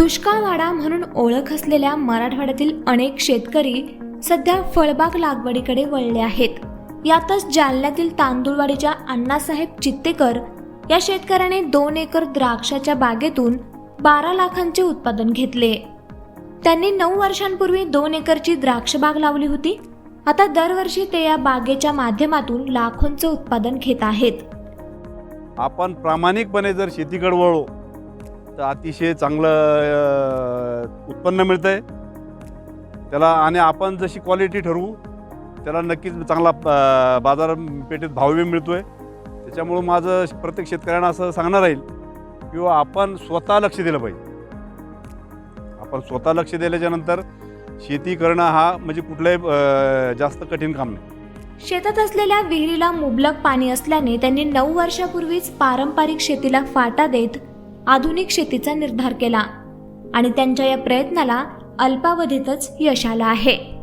दुष्काळवाडा म्हणून ओळख असलेल्या मराठवाड्यातील अनेक शेतकरी सध्या फळबाग लागवडीकडे वळले आहेत. यातच जालन्यातील तांदूळवाडीच्या अण्णासाहेब चित्तेकर या शेतकऱ्याने दोन एकर द्राक्षाच्या बागेतून बारा लाखांचे उत्पादन घेतले. त्यांनी नऊ वर्षांपूर्वी दोन एकरची द्राक्ष बाग लावली होती. आता दरवर्षी ते या बागेच्या माध्यमातून लाखोंचं उत्पादन घेत आहेत. आपण प्रामाणिकपणे जर शेतीकडे वळू तर अतिशय चांगलं उत्पन्न मिळतं आहे त्याला आणि आपण जशी क्वालिटी ठरवू त्याला नक्कीच चांगला बाजारपेठेत भावही मिळतो आहे त्याच्यामुळं माझं प्रत्येक शेतकऱ्यांना असं सांगणार राहील किंवा आपण स्वतः लक्ष दिलं पाहिजे. आपण स्वतः लक्ष दिल्याच्यानंतर शेती करणं हा म्हणजे कुठलंही जास्त कठीण काम नाही. शेतात असलेल्या विहिरीला मुबलक पाणी असल्याने त्यांनी नऊ वर्षापूर्वीच पारंपरिक शेतीला फाटा देत आधुनिक शेतीचा निर्धार केला आणि त्यांच्या या प्रयत्नाला अल्पावधीतच यश आलं आहे.